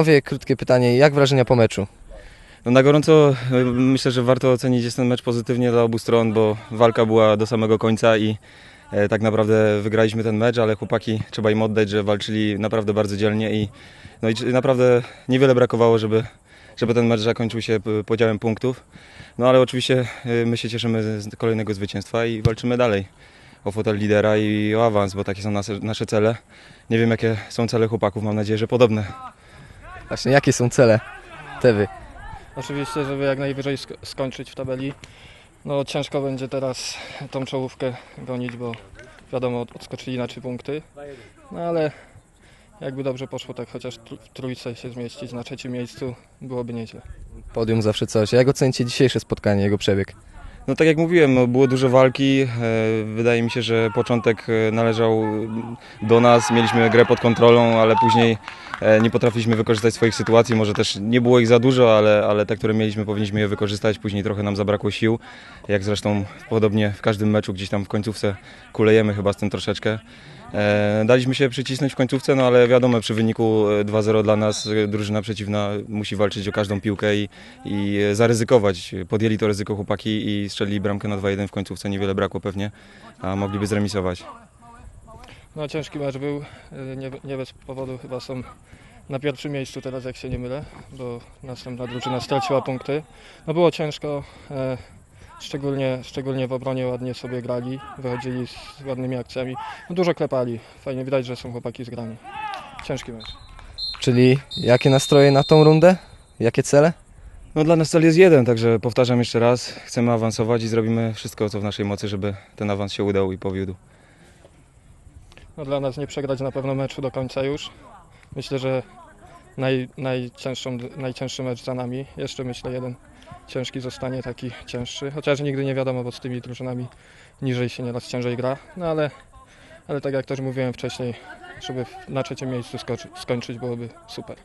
Panowie, krótkie pytanie, jak wrażenia po meczu? No na gorąco y, myślę, że warto ocenić jest ten mecz pozytywnie dla obu stron, bo walka była do samego końca i e, tak naprawdę wygraliśmy ten mecz, ale chłopaki trzeba im oddać, że walczyli naprawdę bardzo dzielnie i, no i naprawdę niewiele brakowało, żeby, żeby ten mecz zakończył się podziałem punktów. No ale oczywiście y, my się cieszymy z kolejnego zwycięstwa i walczymy dalej o fotel lidera i o awans, bo takie są nasze, nasze cele. Nie wiem jakie są cele chłopaków, mam nadzieję, że podobne. Właśnie, jakie są cele te wy? Oczywiście, żeby jak najwyżej sk- skończyć w tabeli. No ciężko będzie teraz tą czołówkę gonić, bo wiadomo, odskoczyli na trzy punkty. No ale jakby dobrze poszło, tak chociaż w trójce się zmieścić na trzecim miejscu byłoby nieźle. Podium zawsze coś. Jak ocenicie dzisiejsze spotkanie, jego przebieg? No tak jak mówiłem, no, było dużo walki. E, Wydaje mi się, że początek e, należał do nas. Mieliśmy grę pod kontrolą, ale później e, nie potrafiliśmy wykorzystać swoich sytuacji. Może też nie było ich za dużo, ale, ale te, które mieliśmy, powinniśmy je wykorzystać. Później trochę nam zabrakło sił. Jak zresztą podobnie w każdym meczu, gdzieś tam w końcówce kulejemy chyba z tym troszeczkę. E, Daliśmy się przycisnąć w końcówce, no ale wiadomo, przy wyniku e, 2-0 dla nas e, drużyna przeciwna musi walczyć o każdą piłkę i, i e, zaryzykować. Podjęli to ryzyko chłopaki i strzelili bramkę na 2-1 w końcówce. Niewiele brakło pewnie, a mogliby zremisować. No ciężki mecz był, nie, nie bez powodu chyba są na pierwszym miejscu teraz, jak się nie mylę, bo następna drużyna straciła punkty. No było ciężko, e, szczególnie, szczególnie w obronie ładnie sobie grali, wychodzili z ładnymi akcjami. No dużo klepali, fajnie widać, że są chłopaki zgrani. Ciężki mecz. Czyli jakie nastroje na tą rundę? Jakie cele? No dla nas cel jest jeden, także powtarzam jeszcze raz. Chcemy awansować i zrobimy wszystko, co w naszej mocy, żeby ten awans się udał i powiódł. No dla nas nie przegrać na pewno meczu do końca już. Myślę, że naj, najcięższą, najcięższy mecz za nami. Jeszcze myślę jeden ciężki zostanie taki cięższy. Chociaż nigdy nie wiadomo, bo z tymi drużynami niżej się nieraz ciężej gra. No ale, ale tak jak też mówiłem wcześniej, żeby na trzecim miejscu skończyć byłoby super.